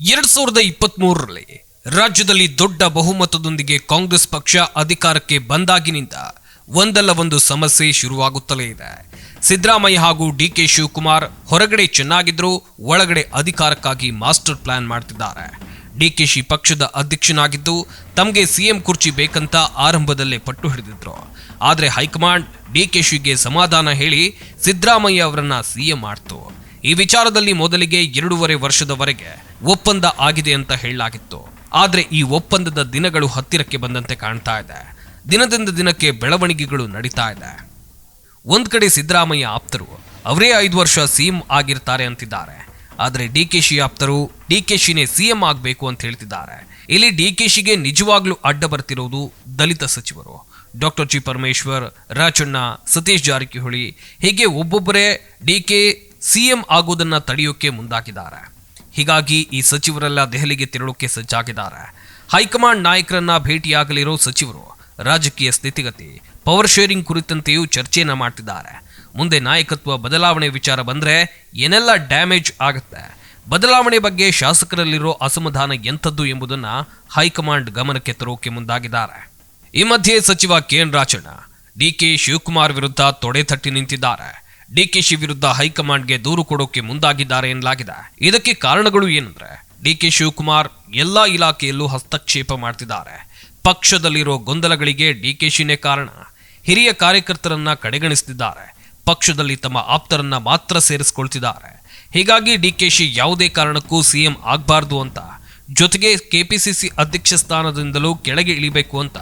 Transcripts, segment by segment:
ಎರಡ್ ಸಾವಿರದ ಇಪ್ಪತ್ತ್ ಮೂರರಲ್ಲಿ ರಾಜ್ಯದಲ್ಲಿ ದೊಡ್ಡ ಬಹುಮತದೊಂದಿಗೆ ಕಾಂಗ್ರೆಸ್ ಪಕ್ಷ ಅಧಿಕಾರಕ್ಕೆ ಬಂದಾಗಿನಿಂದ ಒಂದಲ್ಲ ಒಂದು ಸಮಸ್ಯೆ ಶುರುವಾಗುತ್ತಲೇ ಇದೆ. ಸಿದ್ದರಾಮಯ್ಯ ಹಾಗೂ ಡಿ ಕೆ ಶಿವಕುಮಾರ್ ಹೊರಗಡೆ ಚೆನ್ನಾಗಿದ್ರು, ಒಳಗಡೆ ಅಧಿಕಾರಕ್ಕಾಗಿ ಮಾಸ್ಟರ್ ಪ್ಲಾನ್ ಮಾಡ್ತಿದ್ದಾರೆ. ಡಿಕೆಶಿ ಪಕ್ಷದ ಅಧ್ಯಕ್ಷನಾಗಿದ್ದು, ತಮಗೆ ಸಿಎಂ ಕುರ್ಚಿ ಬೇಕಂತ ಆರಂಭದಲ್ಲೇ ಪಟ್ಟು ಹಿಡಿದಿದ್ರು. ಆದರೆ ಹೈಕಮಾಂಡ್ ಡಿಕೆಶಿಗೆ ಸಮಾಧಾನ ಹೇಳಿ ಸಿದ್ದರಾಮಯ್ಯ ಅವರನ್ನ ಸಿಎಂ ಮಾಡ್ತು. ಈ ವಿಚಾರದಲ್ಲಿ ಮೊದಲಿಗೆ ಎರಡೂವರೆ ವರ್ಷದವರೆಗೆ ಒಪ್ಪಂದ ಆಗಿದೆ ಅಂತ ಹೇಳಲಾಗಿತ್ತು. ಆದರೆ ಈ ಒಪ್ಪಂದದ ದಿನಗಳು ಹತ್ತಿರಕ್ಕೆ ಬಂದಂತೆ ಕಾಣ್ತಾ ಇದೆ. ದಿನದಿಂದ ದಿನಕ್ಕೆ ಬೆಳವಣಿಗೆಗಳು ನಡೀತಾ ಇದೆ. ಒಂದು ಕಡೆ ಸಿದ್ದರಾಮಯ್ಯ ಆಪ್ತರು ಅವರೇ ಐದು ವರ್ಷ ಸಿಎಂ ಆಗಿರ್ತಾರೆ ಅಂತಿದ್ದಾರೆ. ಆದರೆ ಡಿ ಕೆ ಶಿ ಆಪ್ತರು ಡಿ ಕೆ ಶಿನೇ ಸಿಎಂ ಆಗಬೇಕು ಅಂತ ಹೇಳ್ತಿದ್ದಾರೆ. ಇಲ್ಲಿ ಡಿ ಕೆ ಶಿಗೆ ನಿಜವಾಗ್ಲೂ ಅಡ್ಡ ಬರ್ತಿರೋದು ದಲಿತ ಸಚಿವರು. ಡಾಕ್ಟರ್ ಜಿ ಪರಮೇಶ್ವರ್ ರಾಚಣ್ಣ ಸತೀಶ್ ಜಾರಕಿಹೊಳಿ, ಹೀಗೆ ಒಬ್ಬೊಬ್ಬರೇ ಡಿ ಕೆ ಸಿಎಂ ಆಗೋದನ್ನ ತಡೆಯೋಕೆ ಮುಂದಾಗಿದ್ದಾರೆ. ಹೀಗಾಗಿ ಈ ಸಚಿವರೆಲ್ಲ ದೆಹಲಿಗೆ ತೆರಳೋಕೆ ಸಜ್ಜಾಗಿದ್ದಾರೆ. ಹೈಕಮಾಂಡ್ ನಾಯಕರನ್ನ ಭೇಟಿಯಾಗಲಿರೋ ಸಚಿವರು ರಾಜಕೀಯ ಸ್ಥಿತಿಗತಿ, ಪವರ್ ಶೇರಿಂಗ್ ಕುರಿತಂತೆಯೂ ಚರ್ಚೆಯನ್ನು ಮಾಡ್ತಿದ್ದಾರೆ. ಮುಂದೆ ನಾಯಕತ್ವ ಬದಲಾವಣೆ ವಿಚಾರ ಬಂದ್ರೆ ಏನೆಲ್ಲ ಡ್ಯಾಮೇಜ್ ಆಗುತ್ತೆ? ಬದಲಾವಣೆ ಬಗ್ಗೆ ಶಾಸಕರಲ್ಲಿರೋ ಅಸಮಾಧಾನ ಎಂಥದ್ದು ಎಂಬುದನ್ನ ಹೈಕಮಾಂಡ್ ಗಮನಕ್ಕೆ ತರೋಕೆ ಮುಂದಾಗಿದ್ದಾರೆ. ಈ ಮಧ್ಯೆ ಸಚಿವ K N Rajanna DK Shivakumar ವಿರುದ್ಧ ತೊಡೆ ತಟ್ಟಿ ನಿಂತಿದ್ದಾರೆ. ಡಿಕೆಶಿ ವಿರುದ್ಧ ಹೈಕಮಾಂಡ್ಗೆ ದೂರು ಕೊಡೋಕೆ ಮುಂದಾಗಿದ್ದಾರೆ ಎನ್ನಲಾಗಿದೆ. ಇದಕ್ಕೆ ಕಾರಣಗಳು ಏನಂದ್ರೆ ಡಿಕೆ ಶಿವಕುಮಾರ್ ಎಲ್ಲಾ ಇಲಾಖೆಯಲ್ಲೂ ಹಸ್ತಕ್ಷೇಪ ಮಾಡ್ತಿದ್ದಾರೆ. ಪಕ್ಷದಲ್ಲಿರೋ ಗೊಂದಲಗಳಿಗೆ ಡಿಕೆಶಿನೇ ಕಾರಣ. ಹಿರಿಯ ಕಾರ್ಯಕರ್ತರನ್ನ ಕಡೆಗಣಿಸ್ತಿದ್ದಾರೆ. ಪಕ್ಷದಲ್ಲಿ ತಮ್ಮ ಆಪ್ತರನ್ನ ಮಾತ್ರ ಸೇರಿಸ್ಕೊಳ್ತಿದ್ದಾರೆ. ಹೀಗಾಗಿ ಡಿಕೆಶಿ ಯಾವುದೇ ಕಾರಣಕ್ಕೂ ಸಿಎಂ ಆಗಬಾರ್ದು ಅಂತ, ಜೊತೆಗೆ ಕೆಪಿಸಿಸಿ ಅಧ್ಯಕ್ಷ ಸ್ಥಾನದಿಂದಲೂ ಕೆಳಗೆ ಇಳಿಬೇಕು ಅಂತ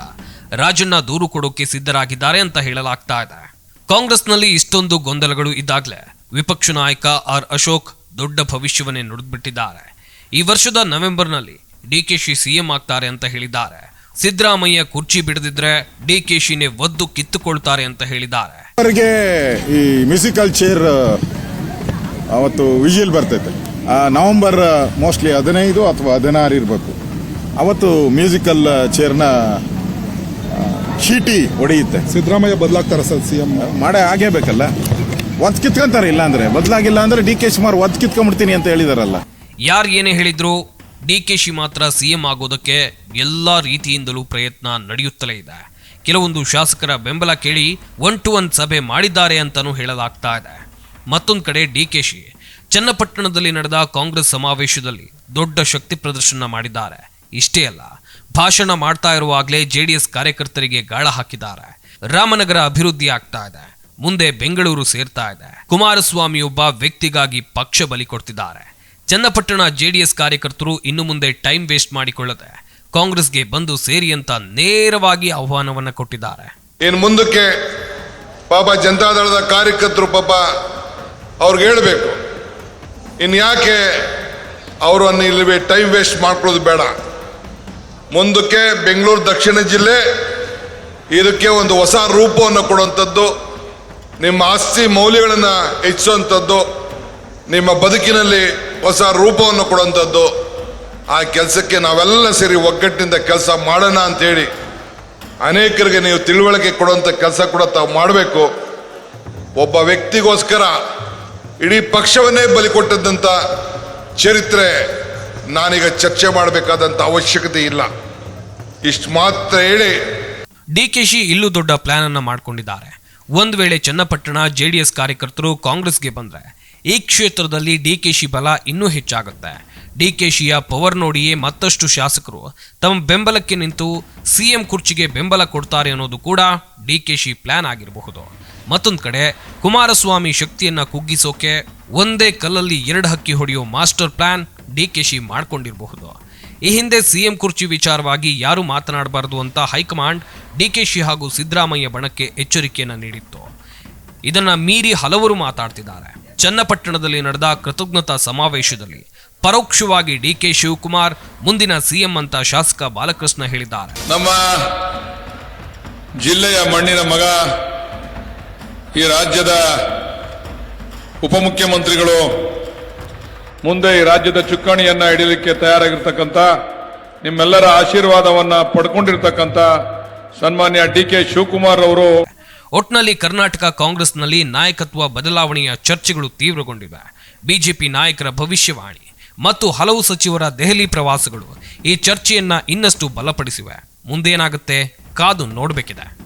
ರಾಜಣ್ಣ ದೂರು ಕೊಡೋಕೆ ಸಿದ್ಧರಾಗಿದ್ದಾರೆ ಅಂತ ಹೇಳಲಾಗ್ತಾ ಇದೆ. ಕಾಂಗ್ರೆಸ್ನಲ್ಲಿ ಇಷ್ಟೊಂದು ಗೊಂದಲಗಳು ಇದ್ದಾಗಲೇ ವಿಪಕ್ಷ ನಾಯಕ ಆರ್ ಅಶೋಕ್ ದೊಡ್ಡ ಭವಿಷ್ಯವನ್ನೇ ನುಡಿದ್ಬಿಟ್ಟಿದ್ದಾರೆ. ಈ ವರ್ಷದ ನವೆಂಬರ್ನಲ್ಲಿ ಡಿಕೆಶಿ ಸಿಎಂ ಆಗ್ತಾರೆ ಅಂತ ಹೇಳಿದ್ದಾರೆ. ಸಿದ್ದರಾಮಯ್ಯ ಕುರ್ಚಿ ಬಿಡದಿದ್ರೆ ಡಿಕೆಶಿನೇ ಒದ್ದು ಕಿತ್ತುಕೊಳ್ತಾರೆ ಅಂತ ಹೇಳಿದ್ದಾರೆ. ಅವರಿಗೆ ಈ ಮ್ಯೂಸಿಕಲ್ ಚೇರ್ ಅವತ್ತು ವಿಜಿಲ್ ಬರ್ತೈತೆ. ನವೆಂಬರ್, ಮೋಸ್ಟ್ಲಿ ಹದಿನೈದು ಅಥವಾ ಹದಿನಾರು ಇರಬೇಕು. ಅವತ್ತು ಮ್ಯೂಸಿಕಲ್ ಚೇರ್ನ ಶೀಟಿ ಹೊಡೆಯುತ್ತೆ ಸಿದ್ದರಾಮಯ್ಯ ಬದಲಾಗ್ತಾರ ಸರ್ ಸಿಎಂ? ಮಾಡೇ ಆಗೇ ಬೇಕಲ್ಲ. ಒದ್ ಕಿತ್ಕೊಂತಾರೆ ಇಲ್ಲ ಅಂದ್ರೆ. ಬದಲಾಗಿಲ್ಲ ಅಂದ್ರೆ ಡಿ ಕೆ ಶಿಮಾರ್ ಒದ್ ಕಿತ್ಕೊಂಡ್ಬಿಡ್ತೀನಿ ಅಂತ ಹೇಳಿದಾರಲ್ಲ. ಯಾರು ಏನೇ ಹೇಳಿದ್ರು ಡಿ ಕೆ ಶಿ ಮಾತ್ರ ಸಿಎಂ ಆಗೋದಕ್ಕೆ ಎಲ್ಲ ರೀತಿಯಿಂದಲೂ ಪ್ರಯತ್ನ ನಡೆಯುತ್ತಲೇ ಇದೆ. ಕೆಲವೊಂದು ಶಾಸಕರ ಬೆಂಬಲ ಕೇಳಿ ಒನ್ ಟು ಒನ್ ಸಭೆ ಮಾಡಿದ್ದಾರೆ ಅಂತಲೂ ಹೇಳಲಾಗ್ತಾ ಇದೆ. ಮತ್ತೊಂದು ಕಡೆ ಡಿ ಕೆ ಶಿ ಚನ್ನಪಟ್ಟಣದಲ್ಲಿ ನಡೆದ ಕಾಂಗ್ರೆಸ್ ಸಮಾವೇಶದಲ್ಲಿ ದೊಡ್ಡ ಶಕ್ತಿ ಪ್ರದರ್ಶನ ಮಾಡಿದ್ದಾರೆ. ಇಷ್ಟೇ ಅಲ್ಲ ಭಾಷಣ ಮಾಡ್ತಾ ಇರುವಾಗಲೇ ಜೆಡಿಎಸ್ ಕಾರ್ಯಕರ್ತರಿಗೆ ಗಾಳ ಹಾಕಿದ್ದಾರೆ. ರಾಮನಗರ ಅಭಿವೃದ್ಧಿ ಆಗ್ತಾ ಇದೆ. ಮುಂದೆ ಬೆಂಗಳೂರು ಸೇರ್ತಾ ಇದೆ. ಕುಮಾರಸ್ವಾಮಿ ಒಬ್ಬ ವ್ಯಕ್ತಿಗಾಗಿ ಪಕ್ಷ ಬಲಿ ಕೊಡ್ತಿದ್ದಾರೆ. ಚನ್ನಪಟ್ಟಣ ಜೆಡಿಎಸ್ ಕಾರ್ಯಕರ್ತರು ಇನ್ನು ಮುಂದೆ ಟೈಮ್ ವೇಸ್ಟ್ ಮಾಡಿಕೊಳ್ಳದೆ ಕಾಂಗ್ರೆಸ್ಗೆ ಬಂದು ಸೇರಿ ಅಂತ ನೇರವಾಗಿ ಆಹ್ವಾನವನ್ನ ಕೊಟ್ಟಿದ್ದಾರೆ. ಏನು ಮುಂದಕ್ಕೆ ಪಾಪ ಜನತಾದಳದ ಕಾರ್ಯಕರ್ತರು ಪಾಪ ಅವ್ರಿಗೆ ಹೇಳಬೇಕು. ಇನ್ಯಾಕೆ ಯಾಕೆ ಅವರನ್ನು ಇಲ್ಲಿ ಟೈಮ್ ವೇಸ್ಟ್ ಮಾಡ್ಕೊಳ್ಳೋದು ಬೇಡ. ಮುಂದಕ್ಕೆ ಬೆಂಗಳೂರು ದಕ್ಷಿಣ ಜಿಲ್ಲೆ, ಇದಕ್ಕೆ ಒಂದು ಹೊಸ ರೂಪವನ್ನು ಕೊಡುವಂಥದ್ದು, ನಿಮ್ಮ ಆಸ್ತಿ ಮೌಲ್ಯಗಳನ್ನು ಹೆಚ್ಚಿಸುವಂಥದ್ದು, ನಿಮ್ಮ ಬದುಕಿನಲ್ಲಿ ಹೊಸ ರೂಪವನ್ನು ಕೊಡುವಂಥದ್ದು, ಆ ಕೆಲಸಕ್ಕೆ ನಾವೆಲ್ಲ ಸೇರಿ ಒಗ್ಗಟ್ಟಿನಿಂದ ಕೆಲಸ ಮಾಡೋಣ ಅಂತೇಳಿ ಅನೇಕರಿಗೆ ನೀವು ತಿಳುವಳಿಕೆ ಕೊಡುವಂಥ ಕೆಲಸ ಕೂಡ ತಾವು ಮಾಡಬೇಕು. ಒಬ್ಬ ವ್ಯಕ್ತಿಗೋಸ್ಕರ ಇಡೀ ಪಕ್ಷವನ್ನೇ ಬಲಿ ಕೊಟ್ಟದ್ದಂಥ ಚರಿತ್ರೆ ನಾನೀಗ ಚರ್ಚೆ ಮಾಡಬೇಕಾದಂಥ ಅವಶ್ಯಕತೆ ಇಲ್ಲ. ಇಷ್ಟು ಮಾತ್ರ ಹೇಳಿ. ಡಿಕೆಶಿ ಇಲ್ಲೂ ದೊಡ್ಡ ಪ್ಲಾನ್ ಅನ್ನ ಮಾಡ್ಕೊಂಡಿದ್ದಾರೆ. ಒಂದು ವೇಳೆ ಚನ್ನಪಟ್ಟಣ ಜೆಡಿಎಸ್ ಕಾರ್ಯಕರ್ತರು ಕಾಂಗ್ರೆಸ್ಗೆ ಬಂದರೆ, ಈ ಕ್ಷೇತ್ರದಲ್ಲಿ ಡಿಕೆಶಿ ಬಲ ಇನ್ನೂ ಹೆಚ್ಚಾಗುತ್ತೆ. ಡಿಕೆಶಿಯ ಪವರ್ ನೋಡಿಯೇ ಮತ್ತಷ್ಟು ಶಾಸಕರು ತಮ್ಮ ಬೆಂಬಲಕ್ಕೆ ನಿಂತು ಸಿಎಂ ಕುರ್ಚಿಗೆ ಬೆಂಬಲ ಕೊಡ್ತಾರೆ ಅನ್ನೋದು ಕೂಡ ಡಿಕೆಶಿ ಪ್ಲಾನ್ ಆಗಿರಬಹುದು. ಮತ್ತೊಂದು ಕಡೆ, ಕುಮಾರಸ್ವಾಮಿ ಶಕ್ತಿಯನ್ನ ಕುಗ್ಗಿಸೋಕೆ ಒಂದೇ ಕಲ್ಲಲ್ಲಿ ಎರಡು ಹಕ್ಕಿ ಹೊಡೆಯೋ ಮಾಸ್ಟರ್ ಪ್ಲಾನ್ ಡಿಕೆಶಿ ಮಾಡ್ಕೊಂಡಿರಬಹುದು. ಈ ಹಿಂದೆ ಸಿಎಂ ಕುರ್ಚಿ ವಿಚಾರವಾಗಿ ಯಾರು ಮಾತನಾಡಬಾರದು ಅಂತ ಹೈಕಮಾಂಡ್ ಡಿಕೆಶಿ ಹಾಗೂ ಸಿದ್ದರಾಮಯ್ಯ ಬಣಕ್ಕೆ ಎಚ್ಚರಿಕೆಯನ್ನು ನೀಡಿತ್ತು. ಇದನ್ನ ಮೀರಿ ಹಲವರು ಮಾತಾಡ್ತಿದ್ದಾರೆ. ಚನ್ನಪಟ್ಟಣದಲ್ಲಿ ನಡೆದ ಕೃತಜ್ಞತಾ ಸಮಾವೇಶದಲ್ಲಿ ಪರೋಕ್ಷವಾಗಿ ಡಿಕೆ ಶಿವಕುಮಾರ್, ಮುಂದಿನ ಸಿಎಂ ಅಂತ ಶಾಸಕ ಬಾಲಕೃಷ್ಣ ಹೇಳಿದ್ದಾರೆ. ನಮ್ಮ ಜಿಲ್ಲೆಯ ಮಣ್ಣಿನ ಮಗ, ಈ ರಾಜ್ಯದ ಉಪಮುಖ್ಯಮಂತ್ರಿಗಳು ಮುಂದೆ ಈ ರಾಜ್ಯದ ಚುಕ್ಕಾಣಿಯನ್ನ ಹಿಡಿಯಲಿಕ್ಕೆ ತಯಾರಾಗಿರ್ತಕ್ಕಂಥ ನಿಮ್ಮೆಲ್ಲರ ಆಶೀರ್ವಾದವನ್ನ ಪಡ್ಕೊಂಡಿರ್ತಕ್ಕಂಥ ಸನ್ಮಾನ್ಯ ಡಿ ಕೆ ಶಿವಕುಮಾರ್ ಅವರು. ಒಟ್ನಲ್ಲಿ ಕರ್ನಾಟಕ ಕಾಂಗ್ರೆಸ್ನಲ್ಲಿ ನಾಯಕತ್ವ ಬದಲಾವಣೆಯ ಚರ್ಚೆಗಳು ತೀವ್ರಗೊಂಡಿವೆ. ಬಿಜೆಪಿ ನಾಯಕರ ಭವಿಷ್ಯವಾಣಿ ಮತ್ತು ಹಲವು ಸಚಿವರ ದೆಹಲಿ ಪ್ರವಾಸಗಳು ಈ ಚರ್ಚೆಯನ್ನ ಇನ್ನಷ್ಟು ಬಲಪಡಿಸಿವೆ. ಮುಂದೇನಾಗುತ್ತೆ ಕಾದು ನೋಡಬೇಕಿದೆ.